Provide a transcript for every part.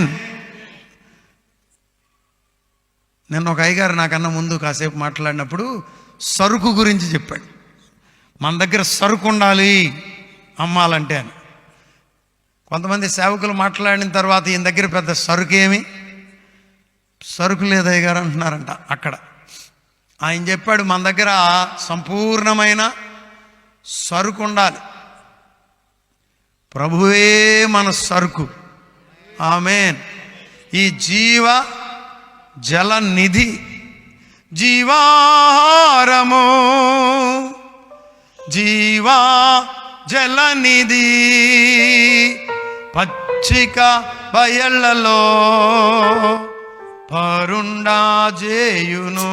Amen నిన్న ఒక అయ్యగారు నాకన్నా ముందు కాసేపు మాట్లాడినప్పుడు సరుకు గురించి చెప్పాడు. మన దగ్గర సరుకు ఉండాలి అమ్మాలంటే అని. కొంతమంది సేవకులు మాట్లాడిన తర్వాత ఈయన దగ్గర పెద్ద సరుకు ఏమి? సరుకు లేదయ్య గారు అంటున్నారంట అక్కడ. ఆయన చెప్పాడు మన దగ్గర సంపూర్ణమైన సరుకు ఉండాలి. ప్రభువే మన సరుకు. ఆమెన్. ఈ జీవ జల నిధి జీవారము జీవా జలనిధి పచ్చిక బయళ్ళలో పరుండా చేయును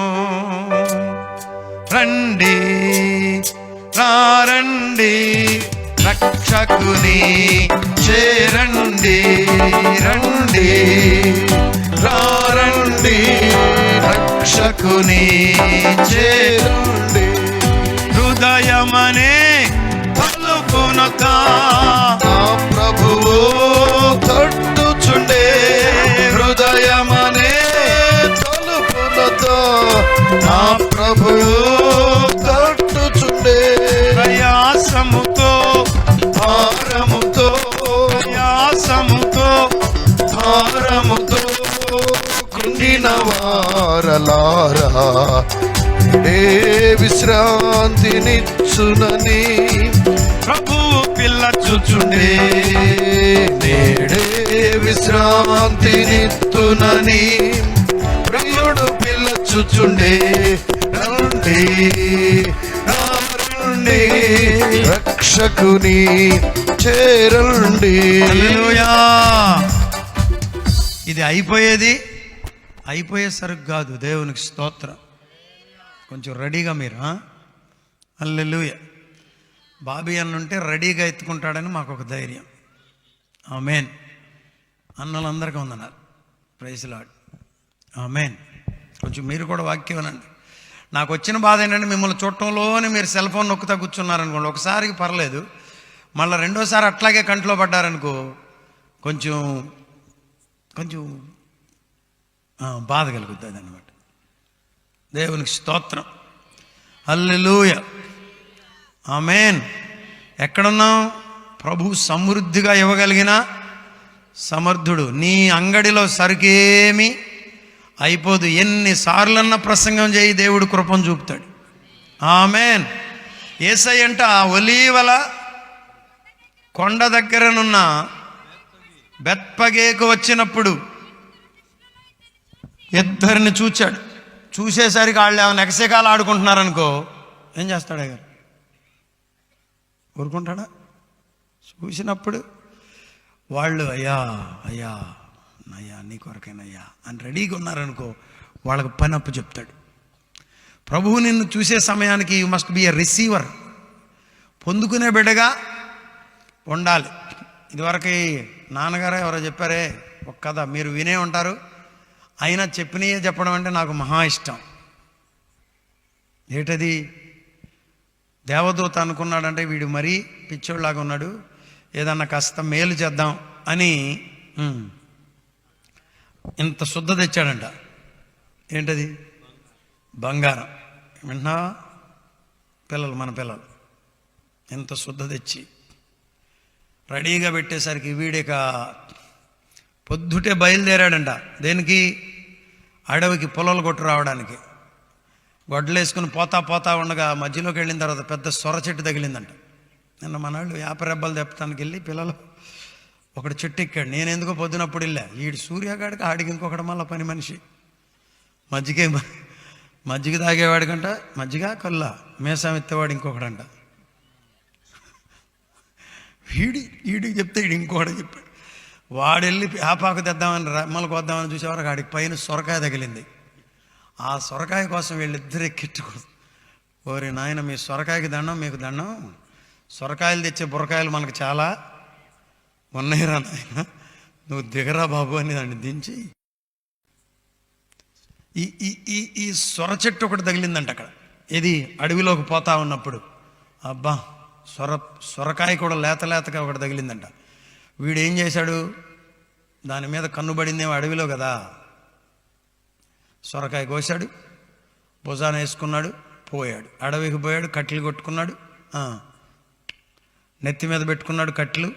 రండి రారండి రక్షకుని. చేరండి రండి. రారండి రక్షకుని. చేరండి. హృదయమనే పలుకునక నా ప్రభువు తట్టుచుండే. హృదయమనే తలుపులతో నా ప్రభువు తట్టుచుండే. ప్రయాసము కుండిన వారలారా ఏ విశ్రాంతినిచ్చునని ప్రభు పిల్ల చూచుండే నేడే విశ్రాంతినిత్తునని ప్రియుడు పిల్లచుచుండే. రండి రండి రక్షకుని చేరండి. ఇది అయిపోయేది. అయిపోయే సరుకు కాదు దేవునికి స్తోత్రం. కొంచెం రెడీగా మీరు అల్లెలుయ. బాబీ అన్నుంటే రెడీగా ఎత్తుకుంటాడని మాకు ఒక ధైర్యం. ఆమెన్. అన్నలందరికీ ఉందన్నారు ప్రైజ్లాడ్ ఆమెన్. కొంచెం మీరు కూడా వాక్యం అనండి నాకు వచ్చిన బాధ ఏంటంటే మిమ్మల్ని చూడటంలోనే మీరు సెల్ ఫోన్ నొక్కుతా కూర్చున్నారనుకోండి. ఒకసారికి పర్లేదు. మళ్ళీ రెండోసారి అట్లాగే కంట్లో పడ్డారనుకో కొంచెం కొంచెం బాధ కలుగుతుంది అనమాట దేవునికి స్తోత్రం. Hallelujah amen. ఎక్కడున్నాం ప్రభు సమృద్ధిగా ఇవ్వగలిగిన సమర్థుడు. నీ అంగడిలో సరికేమి అయిపోదు. ఎన్నిసార్లన్న ప్రసంగం చేయి దేవుడు కృపను చూపుతాడు. ఆమెన్. ఏసై అంట ఆ ఒలీవల కొండ దగ్గరనున్న బెత్పగేకు వచ్చినప్పుడు ఇద్దరిని చూచాడు. చూసేసరికి వాళ్ళు ఏమైనా ఎగసేకాలు ఆడుకుంటున్నారనుకో ఏం చేస్తాడు గారు ఊరుకుంటాడా? చూసినప్పుడు వాళ్ళు అయ్యా అయ్యా అయ్యా నీ కొరకేనయ్యా అని రెడీగా ఉన్నారనుకో వాళ్ళకి పని అప్పు చెప్తాడు. ప్రభువు నిన్ను చూసే సమయానికి you must be a receiver పొందుకునే బిడ్డగా ఉండాలి. ఇదివరకు నాన్నగారు ఎవరో చెప్పారే ఒక కథ మీరు వినే ఉంటారు అయినా చెప్పినయే చెప్పడం అంటే నాకు మహా ఇష్టం. ఏటది? దేవదూత అనుకున్నాడంటే వీడు మరీ పిచ్చోళ్ళలాగా ఉన్నాడు. ఏదన్నా కాస్త మేలు చేద్దాం అని ఇంత శుద్ధ తెచ్చాడంట. ఏంటది? బంగారం. వింటున్నా పిల్లలు మన పిల్లలు. ఇంత శుద్ధ తెచ్చి. రెడీగా పెట్టేసరికి వీడిక పొద్దుటే బయలుదేరాడంట. దేనికి? అడవికి పొలాలు కొట్టు రావడానికి. గొడ్డలేసుకుని పోతా పోతా ఉండగా మధ్యలోకి వెళ్ళిన తర్వాత పెద్ద సొర చెట్టు తగిలిందంట. నిన్న మనవాళ్ళు వేప తెప్పటానికి వెళ్ళి పిల్లలు ఒకడు చెట్టు ఎక్కాడు. నేను ఎందుకో పొద్దునప్పుడు వెళ్ళా. ఈడు సూర్యగాడికి ఆడికి ఇంకొకటి మళ్ళీ పని మనిషి. మజ్జిగ మజ్జిగ తాగేవాడికంట మజ్జిగ కల్ల మేసం ఎత్తేవాడు ఇంకొకడంట. వీడి వీడికి చెప్తే వీడు ఇంకోటి చెప్పాడు. వాడెళ్ళి వేపాకు తెద్దామని రెమ్మలకు కొద్దామని చూసేవారు ఆడికి పైన సొరకాయ తగిలింది. ఆ సొరకాయ కోసం వీళ్ళిద్దరు ఎక్కిట్టుకోదు ఓరి నాయన మీ సొరకాయకి దండం మీకు దండం. సొరకాయలు తెచ్చే బుర్రకాయలు మనకు చాలా ఉన్నాయిరా నాయన. నువ్వు దిగరా బాబు అని దాన్ని దించి. ఈ ఈ ఈ ఈ సొర చెట్టు ఒకటి తగిలిందంట అక్కడ. ఇది అడవిలోకి పోతా ఉన్నప్పుడు. అబ్బా సొర సొరకాయ కూడా లేత లేతగా ఒకటి తగిలిందంట. వీడు ఏం చేశాడు? దాని మీద కన్నుబడిందేమో అడవిలో కదా. సొరకాయ కోశాడు భుజాన వేసుకున్నాడు పోయాడు. అడవికి పోయాడు కట్టెలు కొట్టుకున్నాడు నెత్తి మీద పెట్టుకున్నాడు కట్టెలు.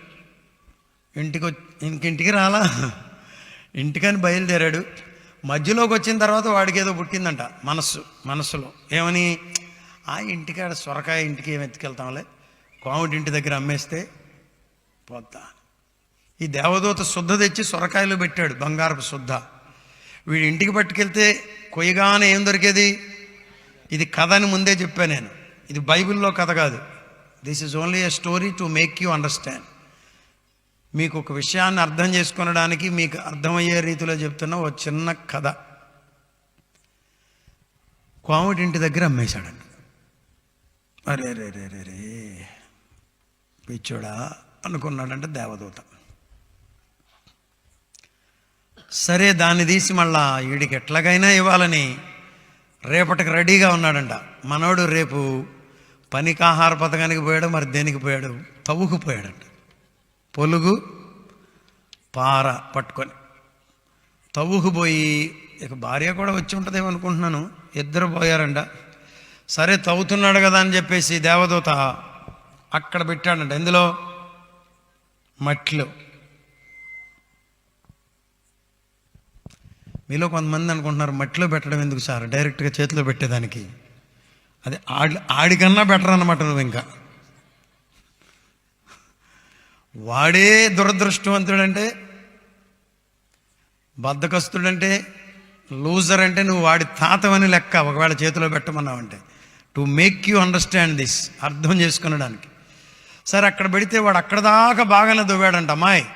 ఇంటికి వచ్చి ఇంకింటికి రాలా? ఇంటికని బయలుదేరాడు. మధ్యలోకి వచ్చిన తర్వాత వాడికి ఏదో పుట్టిందంట మనస్సు మనస్సులో. ఏమని? ఆ ఇంటికాడ సొరకాయ ఇంటికి ఏం ఎత్తుకెళ్తాంలే? కోమటి ఇంటి దగ్గర అమ్మేస్తే పోతా ఈ దేవదూత శుద్ధ తెచ్చి సొరకాయలు పెట్టాడు బంగారపు శుద్ధ. వీడి ఇంటికి పట్టుకెళ్తే కొయ్యగానే ఏం దొరికేది? ఇది కథ అని ముందే చెప్పాను నేను. ఇది బైబిల్లో కథ కాదు. This is only a story to make you understand మీకు ఒక విషయాన్ని అర్థం చేసుకొనడానికి మీకు అర్థమయ్యే రీతిలో చెప్తున్న ఒక చిన్న కథ. కోమటి ఇంటి దగ్గర అమ్మేశాడండి అరే రే రే రే రే పిచ్చోడా అనుకున్నాడంటే దేవదూత. సరే దాన్ని తీసి మళ్ళా వీడికి ఎట్లాగైనా ఇవ్వాలని రేపటికి రెడీగా ఉన్నాడంట. మనోడు రేపు పనికి ఆహార పథకానికి పోయాడు మరి దేనికి పోయాడు? తవ్వుకు పోయాడంట. పొలుగు పార పట్టుకొని. తవ్వుకు పోయి ఇక భార్య కూడా వచ్చి ఉంటుందేమో అనుకుంటున్నాను. ఇద్దరు పోయారంట. సరే తవ్వుతున్నాడు కదా అని చెప్పేసి దేవదూత అక్కడ పెట్టాడంట. ఎందులో? మట్టిలో. మీలో కొంతమంది అనుకుంటున్నారు మట్టిలో పెట్టడం ఎందుకు సార్? డైరెక్ట్గా చేతిలో పెట్టేదానికి. అది ఆడి ఆడికన్నా బెటర్ అనమాట నువ్వు ఇంకా. వాడే దురదృష్టవంతుడంటే బద్దకస్తుడంటే లూజర్ అంటే నువ్వు వాడి తాతవని లెక్క ఒకవేళ చేతిలో పెట్టమన్నావంటే. To make you understand this అర్థం చేసుకునడానికి. సరే అక్కడ పెడితే వాడు అక్కడ దాకా బాగానే దువ్వాడంట అమ్మాయి.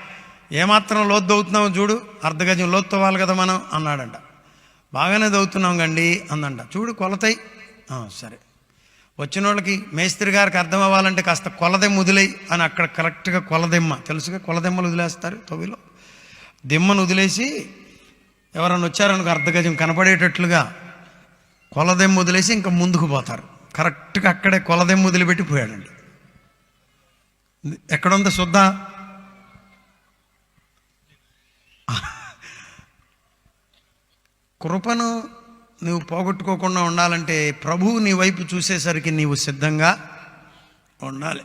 ఏమాత్రం లోతు దవ్వుతున్నావు చూడు అర్ధగజం లోతు తవ్వాలి కదా మనం అన్నాడంట. బాగానే దవ్వుతున్నాం గండి అందంట. చూడు కొలతాయి సరే. వచ్చిన వాళ్ళకి మేస్త్రి గారికి అర్థం అవ్వాలంటే కాస్త కొలదెమ్మ వదిలేయి అని అక్కడ కరెక్ట్గా కొలదెమ్మ. తెలుసుగా కొలదెమ్మలు వదిలేస్తారు తొవిలో. దిమ్మను వదిలేసి ఎవరైనా వచ్చారనుకో అర్ధగజం కనపడేటట్లుగా కొలదెమ్మ వదిలేసి ఇంకా ముందుకు పోతారు. కరెక్ట్గా అక్కడే కొలదెమ్మ వదిలిపెట్టి పోయాడండి. ఎక్కడుందో శుద్ధ? కృపను నువ్వు పోగొట్టుకోకుండా ఉండాలంటే ప్రభువు నీ వైపు చూసేసరికి నీవు సిద్ధంగా ఉండాలి.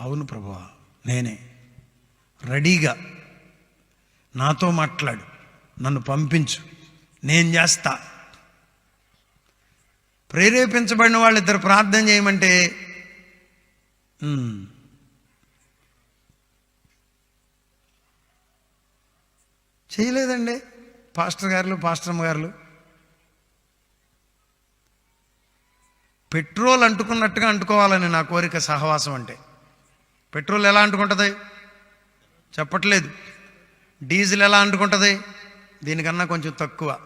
అవును ప్రభువా నేనే. రెడీగా. నాతో మాట్లాడు. నన్ను పంపించు. నేను చేస్తా. ప్రేరేపించబడిన వాళ్ళిద్దరు ప్రార్థన చేయమంటే చేయలేదండి. పాస్టర్ గారులు పాస్టర్ గారులు. పెట్రోల్ అంటుకున్నట్టుగా అంటుకోవాలని నా కోరిక సహవాసం అంటే. పెట్రోల్ ఎలా అంటుకుంటుంది? చెప్పట్లేదు. డీజిల్ ఎలా అంటుకుంటుంది? దీనికన్నా కొంచెం తక్కువ.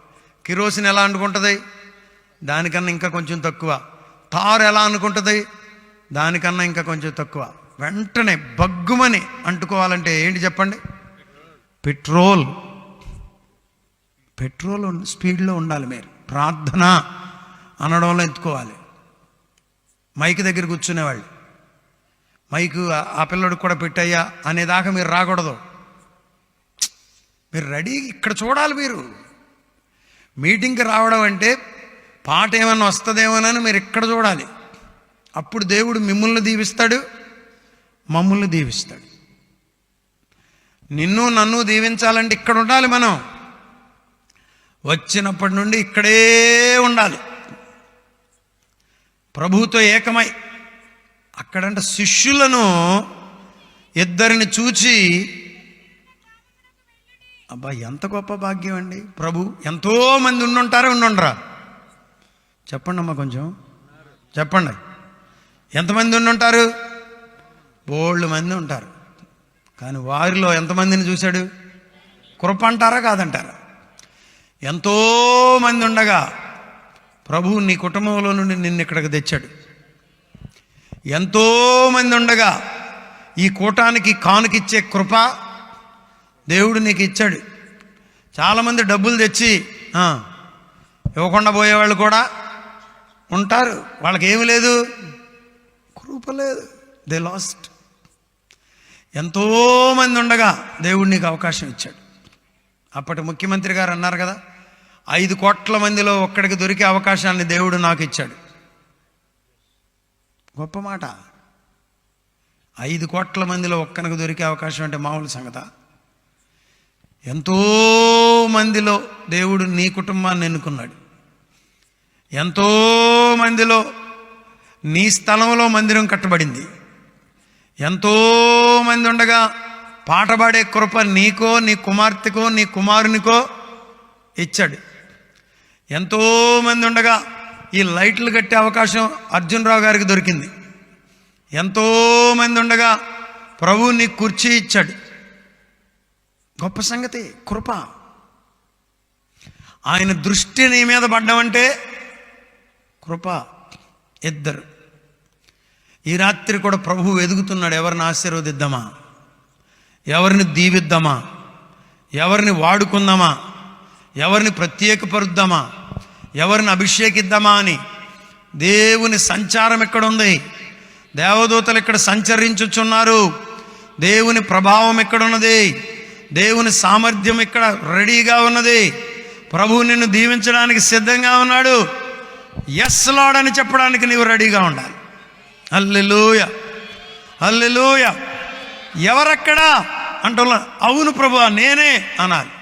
కిరోసిన్ ఎలా అంటుకుంటుంది? దానికన్నా ఇంకా కొంచెం తక్కువ. తారు ఎలా అనుకుంటుంది దానికన్నా ఇంకా కొంచెం తక్కువ. వెంటనే బగ్గుమని అంటుకోవాలంటే ఏంటి చెప్పండి? పెట్రోల్. పెట్రోల్ స్పీడ్లో ఉండాలి మీరు. ప్రార్థన అనడంలో ఎత్తుకోవాలి. మైక్ దగ్గర కూర్చునేవాళ్ళు. మైకు ఆ- ఆ పిల్లడికి కూడా పెట్టయ్యా అనేదాకా మీరు రాకూడదు. మీరు రెడీ ఇక్కడ చూడాలి మీరు. మీటింగ్కి రావడం అంటే పాట ఏమన్నా వస్తుందేమోనని మీరు ఇక్కడ చూడాలి. అప్పుడు దేవుడు మిమ్మల్ని దీవిస్తాడు మమ్మల్ని దీవిస్తాడు. నిన్ను నన్ను దీవించాలంటే ఇక్కడ ఉండాలి మనం. వచ్చినప్పటి నుండి ఇక్కడే ఉండాలి. ప్రభువుతో ఏకమై అక్కడంటే శిష్యులను ఇద్దరిని చూచి అబ్బా ఎంత గొప్ప భాగ్యం అండి ప్రభు ఎంతో మంది ఉండుంటారా ఉండుండరా. చెప్పండి అమ్మా కొంచెం. చెప్పండి. ఎంతమంది ఉండుంటారు? బోళ్ళు మంది ఉంటారు. కానీ వారిలో ఎంతమందిని చూశాడు? కృప అంటారా కాదంటారా? ఎంతో మంది ఉండగా ప్రభు నీ కుటుంబంలో నుండి నిన్ను ఇక్కడికి తెచ్చాడు. ఎంతో మంది ఉండగా ఈ కూటానికి కానుకిచ్చే కృప దేవుడు నీకు ఇచ్చాడు. చాలామంది డబ్బులు తెచ్చి ఇవ్వకుండా పోయేవాళ్ళు కూడా ఉంటారు. వాళ్ళకి ఏమి లేదు. కృప లేదు. దే లాస్ట్ ఎంతోమంది ఉండగా దేవుడు నీకు అవకాశం ఇచ్చాడు. అప్పటి ముఖ్యమంత్రి గారు అన్నారు కదా ఐదు కోట్ల మందిలో ఒక్కడికి దొరికే అవకాశాన్ని దేవుడు నాకు ఇచ్చాడు. గొప్ప మాట. ఐదు కోట్ల మందిలో ఒక్కనికి దొరికే అవకాశం అంటే మామూలు సంగత. ఎంతో మందిలో దేవుడు నీ కుటుంబాన్ని ఎన్నుకున్నాడు. ఎంతో మందిలో నీ స్థలంలో మందిరం కట్టబడింది. ఎంతో మంది ఉండగా పాట పాడే కృప నీకో నీ కుమార్తెకో నీ కుమారునికో ఇచ్చాడు. ఎంతో మంది ఉండగా ఈ లైట్లు కట్టే అవకాశం అర్జున్ రావు గారికి దొరికింది. ఎంతో మంది ఉండగా ప్రభువు నీ కుర్చీ ఇచ్చాడు. గొప్ప సంగతి కృప. ఆయన దృష్టి నీ మీద పడ్డమంటే కృప ఇద్దరు. ఈ రాత్రి కూడా ప్రభువు ఎదుగుతున్నాడు ఎవరిని ఆశీర్వదిద్దామా? ఎవరిని దీవిద్దామా? ఎవరిని వాడుకుందామా? ఎవరిని ప్రత్యేకపరుద్దామా? ఎవరిని అభిషేకిద్దామా అని? దేవుని సంచారం ఎక్కడుంది? దేవదూతలు ఇక్కడ సంచరించుచున్నారు. దేవుని ప్రభావం ఎక్కడున్నది? దేవుని సామర్థ్యం ఇక్కడ రెడీగా ఉన్నది? ప్రభువు నిన్ను దీవించడానికి సిద్ధంగా ఉన్నాడు. ఎస్ లాడ్ అని చెప్పడానికి నీవు రెడీగా ఉండాలి. అల్లెలూయ అల్లెలూయ ఎవరక్కడా? అంటున్నా అవును ప్రభు నేనే అన్నారు